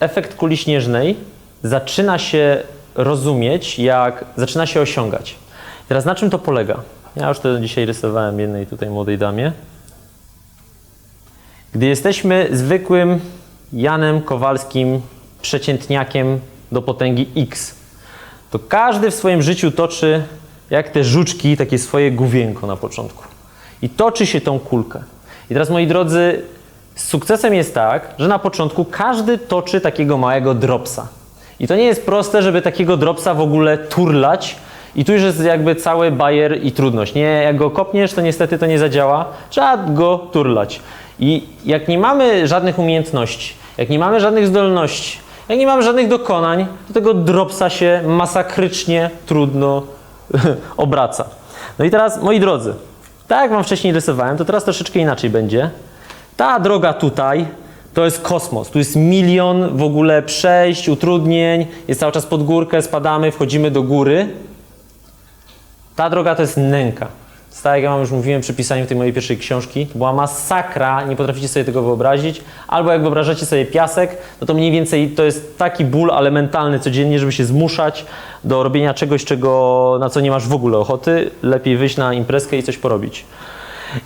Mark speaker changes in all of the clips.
Speaker 1: efekt kuli śnieżnej zaczyna się rozumieć, jak zaczyna się osiągać. Teraz na czym to polega? Ja już to dzisiaj rysowałem jednej tutaj młodej damie. Gdy jesteśmy zwykłym Janem Kowalskim, przeciętniakiem do potęgi X, to każdy w swoim życiu toczy, jak te żuczki, takie swoje główienko na początku. I toczy się tą kulkę. I teraz, moi drodzy, z sukcesem jest tak, że na początku każdy toczy takiego małego dropsa. I to nie jest proste, żeby takiego dropsa w ogóle turlać. I tu już jest jakby cały bajer i trudność. Nie, jak go kopniesz, to niestety to nie zadziała. Trzeba go turlać. I jak nie mamy żadnych umiejętności, jak nie mamy żadnych zdolności, jak nie mamy żadnych dokonań, to tego dropsa się masakrycznie trudno obraca. No i teraz, moi drodzy, tak jak Wam wcześniej rysowałem, to teraz troszeczkę inaczej będzie. Ta droga tutaj to jest kosmos. Tu jest milion w ogóle przejść, utrudnień, jest cały czas pod górkę, spadamy, wchodzimy do góry. Ta droga to jest nęka. Tak jak ja wam już mówiłem przy pisaniu tej mojej pierwszej książki, to była masakra, nie potraficie sobie tego wyobrazić. Albo jak wyobrażacie sobie piasek, no to mniej więcej to jest taki ból, ale mentalny codziennie, żeby się zmuszać do robienia czegoś, czego, na co nie masz w ogóle ochoty. Lepiej wyjść na imprezkę i coś porobić.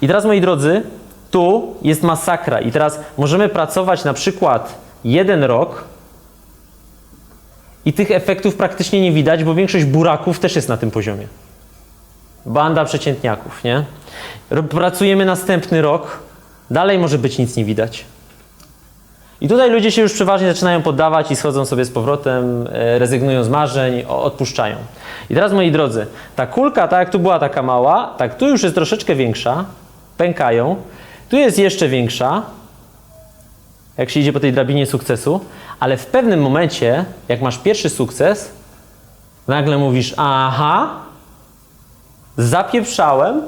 Speaker 1: I teraz, moi drodzy, tu jest masakra. I teraz możemy pracować na przykład jeden rok i tych efektów praktycznie nie widać, bo większość buraków też jest na tym poziomie. Banda przeciętniaków, nie? Pracujemy następny rok, dalej może być nic nie widać. I tutaj ludzie się już przeważnie zaczynają poddawać i schodzą sobie z powrotem, e, rezygnują z marzeń, odpuszczają. I teraz, moi drodzy, ta kulka, tak jak tu była taka mała, tak tu już jest troszeczkę większa, pękają, tu jest jeszcze większa, jak się idzie po tej drabinie sukcesu, ale w pewnym momencie, jak masz pierwszy sukces, nagle mówisz, aha, zapieprzałem,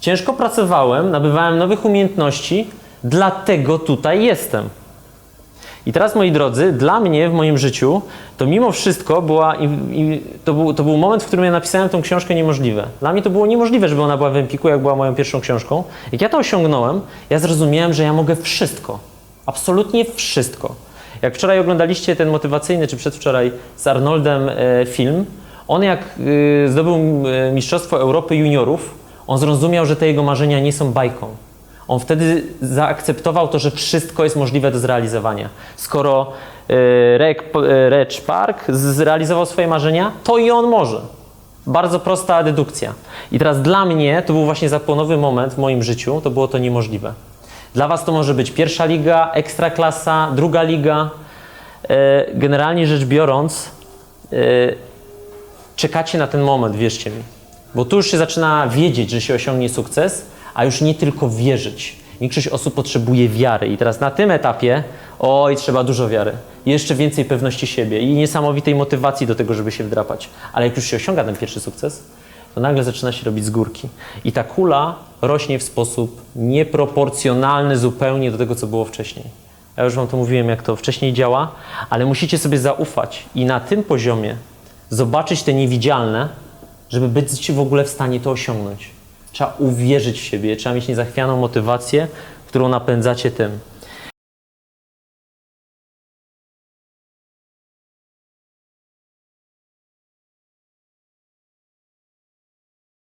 Speaker 1: ciężko pracowałem, nabywałem nowych umiejętności, dlatego tutaj jestem. I teraz, moi drodzy, dla mnie w moim życiu to mimo wszystko była, i, i, to, był, to był moment, w którym ja napisałem tą książkę niemożliwe. Dla mnie to było niemożliwe, żeby ona była w Empiku, jak była moją pierwszą książką. Jak ja to osiągnąłem, ja zrozumiałem, że ja mogę wszystko. Absolutnie wszystko. Jak wczoraj oglądaliście ten motywacyjny, czy przedwczoraj z Arnoldem e, film, on jak e, zdobył e, Mistrzostwo Europy Juniorów, on zrozumiał, że te jego marzenia nie są bajką. On wtedy zaakceptował to, że wszystko jest możliwe do zrealizowania. Skoro Rec, e, Reg Park zrealizował swoje marzenia, to i on może. Bardzo prosta dedukcja. I teraz dla mnie to był właśnie zapłonowy moment w moim życiu, to było to niemożliwe. Dla Was to może być pierwsza liga, ekstraklasa, druga liga. E, Generalnie rzecz biorąc, czekacie na ten moment, wierzcie mi. Bo tu już się zaczyna wiedzieć, że się osiągnie sukces, a już nie tylko wierzyć. Większość osób potrzebuje wiary i teraz na tym etapie, oj, trzeba dużo wiary. Jeszcze więcej pewności siebie i niesamowitej motywacji do tego, żeby się wdrapać. Ale jak już się osiąga ten pierwszy sukces, to nagle zaczyna się robić z górki. I ta kula rośnie w sposób nieproporcjonalny zupełnie do tego, co było wcześniej. Ja już Wam to mówiłem, jak to wcześniej działa, ale musicie sobie zaufać i na tym poziomie zobaczyć te niewidzialne, żeby być w ogóle w stanie to osiągnąć. Trzeba uwierzyć w siebie, trzeba mieć niezachwianą motywację, którą napędzacie tym.